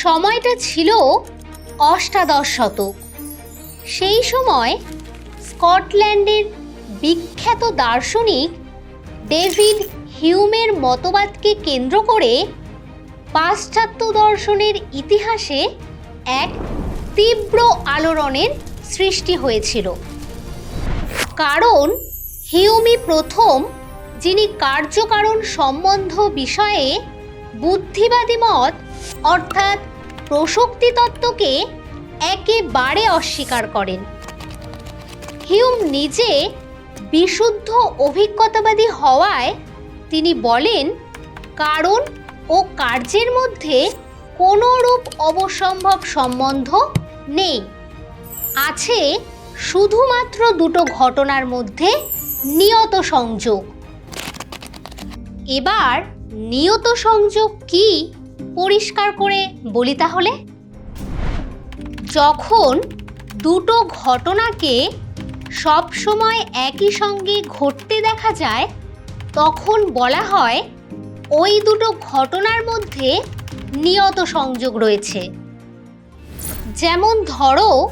সময়টা ছিল অষ্টাদশ শতক। সেই সময় স্কটল্যান্ডের বিখ্যাত দার্শনিক ডেভিড হিউমের মতবাদকে কেন্দ্র করে পাশ্চাত্য দর্শনের ইতিহাসে এক তীব্র আলোড়নের সৃষ্টি হয়েছিল। কারণ হিউমি প্রথম, যিনি কার্যকারণ সম্বন্ধ বিষয়ে বুদ্ধিবাদী মত, অর্থাৎ প্রসক্তি তত্ত্বকে একেবারে অস্বীকার করেন। হিউম নিজে বিশুদ্ধ অভিজ্ঞতাবাদী হওয়ায় তিনি বলেন, কারণ ও কার্যের মধ্যে কোনো রূপ অবসম্ভব সম্বন্ধ নেই। আছে শুধুমাত্র দুটো ঘটনার মধ্যে নিয়ত সংযোগ। এবার নিয়ত সংযোগ কি পরিষ্কার করে বলি তাহলে? যখন দুটো ঘটনাকে সব সময় একই সঙ্গে ঘটতে দেখা যায়, তখন বলা হয় ওই দুটো ঘটনার মধ্যে নিয়ত সংযোগ রয়েছে। যেমন ধরো,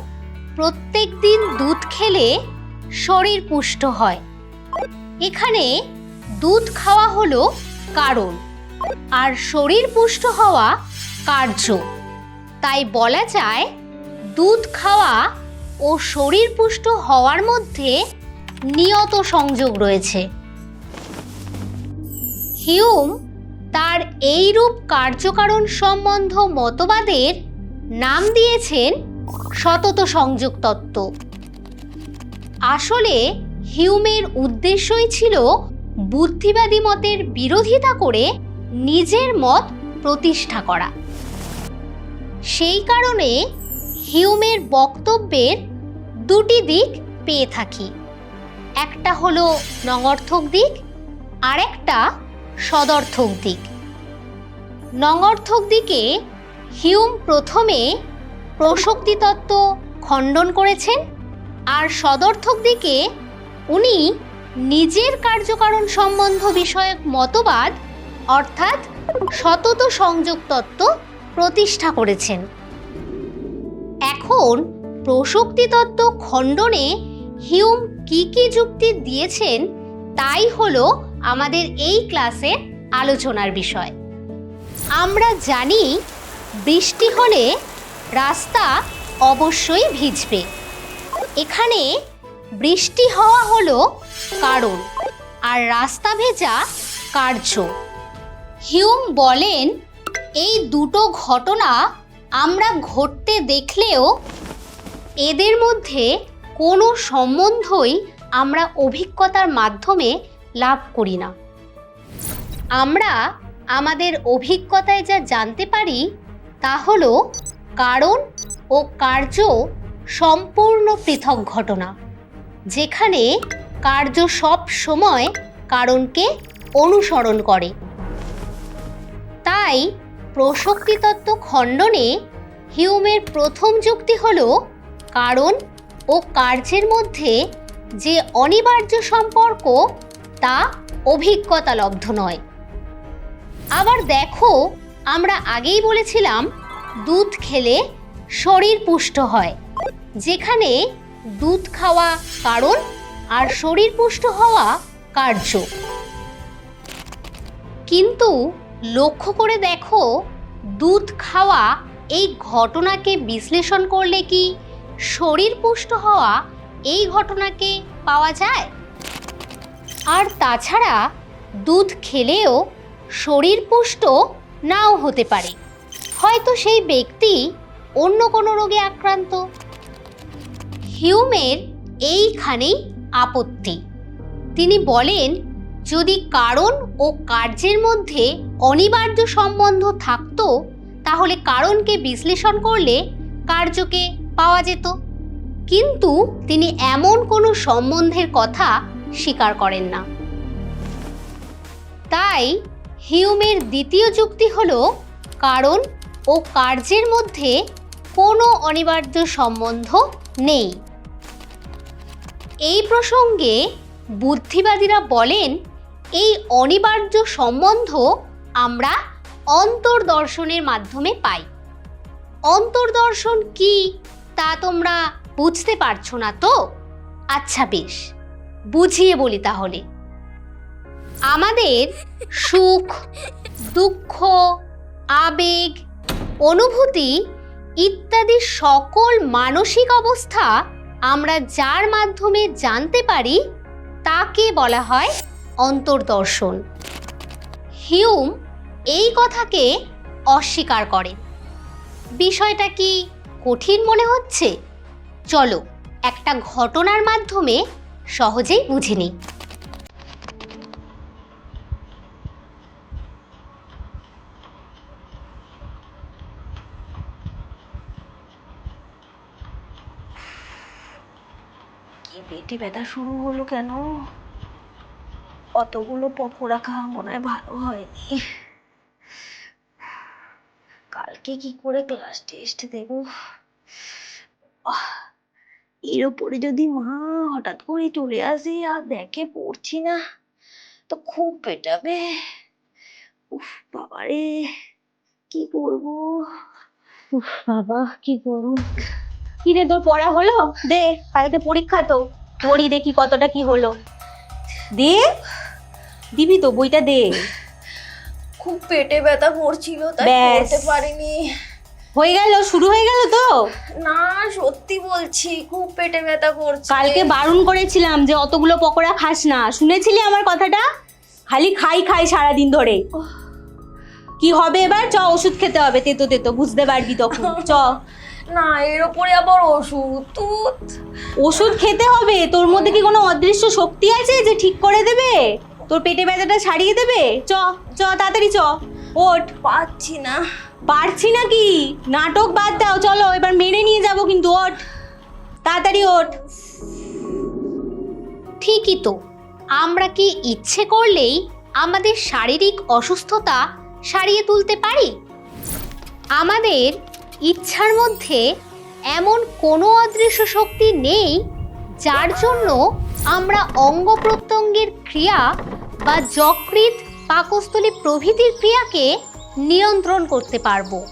প্রত্যেক দিন দুধ খেলে শরীর পুষ্ট হয়। এখানে দুধ খাওয়া হলো কারণ, আর শরীর পুষ্ট হওয়া কার্য। তাই বলা যায়, দুধ খাওয়া ও শরীর পুষ্ট হওয়ার মধ্যে নিয়ত সংযোগ রয়েছে। হিউম তার এইরূপ কার্যকারণ সম্বন্ধ মতবাদের নাম দিয়েছেন সতত সংযোগ তত্ত্ব। আসলে হিউমের উদ্দেশ্যই ছিল বুদ্ধিবাদী মতের বিরোধিতা করে নিজের মত প্রতিষ্ঠা করা। সেই কারণে হিউমের বক্তব্যের দুটি দিক পেয়ে থাকি। একটা হলো নঙর্থক দিক আর একটা সদর্থক দিক। নঙর্থক দিকে হিউম প্রথমে প্রসক্তি তত্ত্ব খণ্ডন করেছেন আর সদর্থক দিকে উনি নিজের কার্যকারণ সম্বন্ধ বিষয়ক মতবাদ, অর্থাৎ সতত সংযোগ তত্ত্ব প্রতিষ্ঠা করেছেন। এখন প্রসক্তি তত্ত্ব খণ্ডনে হিউম কি কি যুক্তি দিয়েছেন, তাই হলো আমাদের এই ক্লাসে আলোচনার বিষয়। আমরা জানি বৃষ্টি হলে রাস্তা অবশ্যই ভিজবে। এখানে বৃষ্টি হওয়া হলো কারণ, আর রাস্তা ভেজা কার্য। হিউম বলেন, এই দুটো ঘটনা আমরা ঘটতে দেখলেও এদের মধ্যে কোনো সম্বন্ধই আমরা অভিজ্ঞতার মাধ্যমে লাভ করি না। আমরা আমাদের অভিজ্ঞতায় যা জানতে পারি, তা হল কারণ ও কার্য সম্পূর্ণ পৃথক ঘটনা, যেখানে কার্য সব সময় কারণকে অনুসরণ করে। তাই প্রসক্তি তত্ত্ব খণ্ডনে হিউমের প্রথম যুক্তি হল কারণ ও কার্যের মধ্যে যে অনিবার্য সম্পর্ক, তা অভিজ্ঞতালব্ধ নয়। আবার দেখো, আমরা আগেই বলেছিলাম দুধ খেলে শরীর পুষ্ট হয়। যেখানে দুধ খাওয়া কারণ আর শরীর পুষ্ট হওয়া কার্য। কিন্তু লক্ষ্য করে দেখো, দুধ খাওয়া এই ঘটনাকে বিশ্লেষণ করলে কি শরীর পুষ্ট হওয়া এই ঘটনাকে পাওয়া যায়? আর তাছাড়া দুধ খেলেও শরীর পুষ্ট নাও হতে পারে। হয়তো সেই ব্যক্তি অন্য কোনো রোগে আক্রান্ত। হিউমের এইখানেই আপত্তি। তিনি বলেন, যদি কারণ ও কার্যের মধ্যে অনিবার্য সম্বন্ধ থাকতো, তাহলে কারণকে বিশ্লেষণ করলে কার্যকে পাওয়া যেত। কিন্তু তিনি এমন কোনো সম্বন্ধের কথা স্বীকার করেন না। তাই হিউমের দ্বিতীয় যুক্তি হল কারণ ও কার্যের মধ্যে কোনো অনিবার্য সম্বন্ধ নেই। এই প্রসঙ্গে বুদ্ধিবাদীরা বলেন, এই অনিবার্য সম্বন্ধ আমরা অন্তর্দর্শনের মাধ্যমে পাই। অন্তর্দর্শন কি তা তোমরা বুঝতে পারছ না তো? আচ্ছা বেশ, বুঝিয়ে বলি তাহলে। আমাদের সুখ, দুঃখ, আবেগ, অনুভূতি ইত্যাদি সকল মানসিক অবস্থা আমরা যার মাধ্যমে জানতে পারি তাকে বলা হয় অন্তর্দর্শন। হিউম এই কথাকে অস্বীকার করেন বিষয়টা কি কঠিন মনে হচ্ছে? চলো একটা ঘটনার মাধ্যমে সহজেই বুঝে নিই কি পেটে ব্যথা শুরু হলো কেন? অতগুলো পকোড়া খাওয়া মনে হয় ভালো হয়নি। কালকে কি করে ক্লাস টেস্ট দেবো? আহ, এর ওপরে যদি মা হঠাৎ করে চলে আসে আর দেখে পড়ছি না তো খুব পেটাবে। উফ বাবারে কি করব? উফ বাবা কি করব? কি রে তোর পড়া হলো? দে কালকে পরীক্ষা তো। পড়ি দেখি কতটা কি হলো। দে দিবি তো বইটা দে। খুব পেটে ব্যথা করছিল তাই পড়তে পারিনি। হয়ে গেল শুরু হয়ে গেল তো? না সত্যি বলছি খুব পেটে ব্যথা করছে। কালকে বারণ করেছিলাম যে অতগুলো পকোড়া খাস না। শুনেছিলি আমার কথাটা? খালি খাই খাই সারাদিন ধরে। কি হবে এবার? চ ওষুধ খেতে হবে তেতো তেতো বুঝতে পারবি তখন। চ। না এর উপরে আবার ওষুধ। তুত ওষুধ খেতে হবে। তোর মধ্যে কি কোনো অদৃশ্য শক্তি আছে যে ঠিক করে দেবে? তোর পেটে ব্যথাটা সারিয়ে দেবে? চ চ তাড়াতাড়ি চ। ওঠ। পাচ্ছি না। পারছি নাকি নাটক বাদ দাও চলো এবার মেনে নিয়ে যাব কিন্তু ওঠ। তাড়াতাড়ি ওঠ। ঠিকই তো। আমরা কি ইচ্ছে করলেই আমাদের শারীরিক অসুস্থতা সারিয়ে তুলতে পারি? আমাদের ইচ্ছার মধ্যে এমন কোনো অদৃশ্য শক্তি নেই যার জন্য আমরা অঙ্গ প্রত্যঙ্গের ক্রিয়া বা যকৃৎ পাকস্থলী প্রভৃতির ক্রিয়াকে নিয়ন্ত্রণ করতে পারব।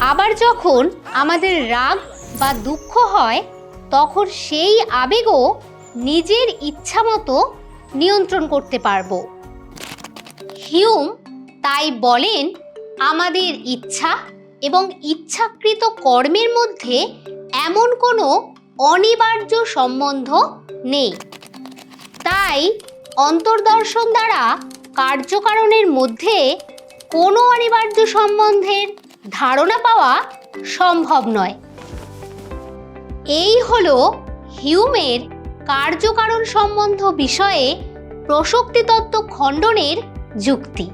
আবার যখন আমাদের রাগ বা দুঃখ হয়, তখন সেই আবেগও নিজের ইচ্ছা মতো নিয়ন্ত্রণ করতে পারব। হিউম তাই বলেন, আমাদের ইচ্ছা এবং ইচ্ছাকৃত কর্মের মধ্যে এমন কোনো অনিবার্য সম্বন্ধ নেই। তাই অন্তর্দর্শন দ্বারা কার্যকারণের মধ্যে কোনো অনিবার্য সম্বন্ধের ধারণা পাওয়া সম্ভব নয়। এই হল হিউমের কার্যকারণ সম্বন্ধ বিষয়ে প্রসক্তি তত্ত্ব খণ্ডনের যুক্তি।